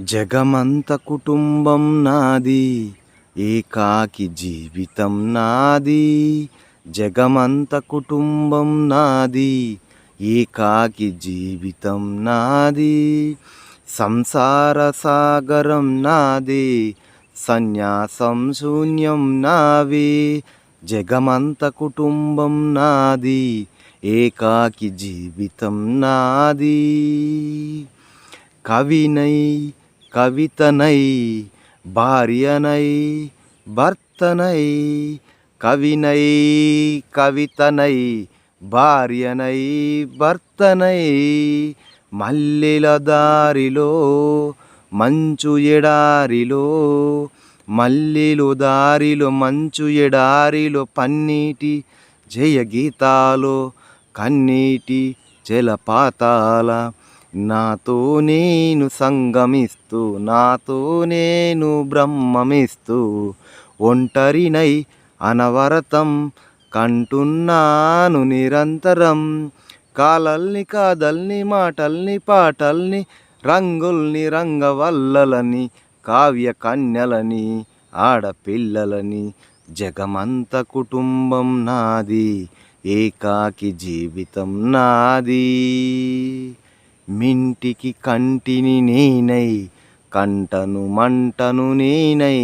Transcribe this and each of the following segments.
జగమంత కుటుంబం నాది ఏకాకి జీవితం నాది. జగమంత కుటుంబం నాది ఏకాకి జీవితం నాది. సంసార సాగరం నాది సన్యాసం శూన్యం నావి. జగమంత కుటుంబం నాది ఏకాకి జీవితం నాది. కవినై కవితనై భార్యనై భర్తనై కవినై కవితనై భార్యనై భర్తనై మల్లెల దారిలో మంచు ఎడారిలో మల్లెలు దారిలో మంచు ఎడారిలో పన్నీటి జయగీతాలో కన్నీటి జలపాతాల నాతో నేను సంగమిస్తూ నాతో నేను బ్రహ్మమిస్తూ ఒంటరినై అనవరతం కంటున్నాను నిరంతరం. కాలల్ని కాదల్ని మాటల్ని పాటల్ని రంగుల్ని రంగవల్లలని కావ్య కన్యలని ఆడపిల్లలని జగమంత కుటుంబం నాది ఏకాకి జీవితం నాది. మింటికి కంటిని నేనై కంటను మంటను నేనై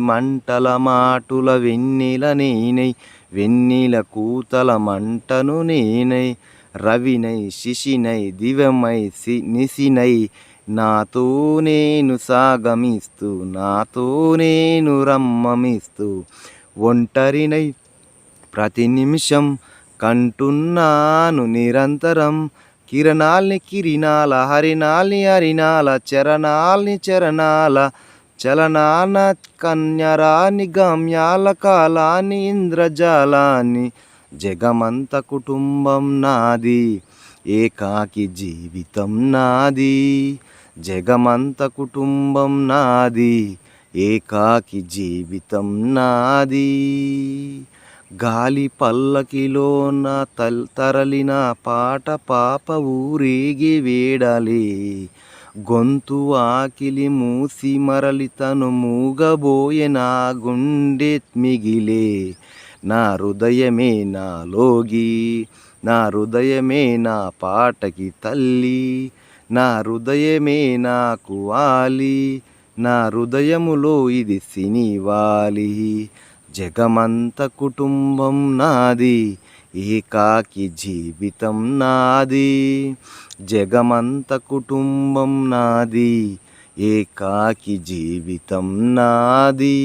మంటల మాటుల వెన్నెల నేనై వెన్నెల కూతల మంటను నేనై రవినై శిశినై దివ్యమై సి నిశినై నాతో నేను సాగమిస్తూ నాతో నేను రమ్మమిస్తూ ఒంటరినై ప్రతి నిమిషం కంటున్నాను నిరంతరం కిరణాల్ని కిరినాల హరినాల్ని హరినాల చరణాల్ని చరణాల చలనాన కన్యరాని గమ్యాల కాలాన్ని ఇంద్రజాలాన్ని జగమంత కుటుంబం నాది ఏకాకి జీవితం నాది జగమంత కుటుంబం నాది ఏకాకి జీవితం నాది. గాలి పల్లకిలోన తల్ తరలిన పాట పాప ఊరేగి వేడాలి. గొంతు ఆకిలి మూసి మరలి తను మూగబోయే నా గుండె మిగిలే. నా హృదయమే నా లోగి నా హృదయమే నా పాటకి తల్లి నా హృదయమే నాకు వాలి నా హృదయములో ఇది సినివాలి జగమంత కుటుంబం నాది ఏకాకి జీవితం నాది. జగమంత కుటుంబం నాది ఏకాకి జీవితం నాది.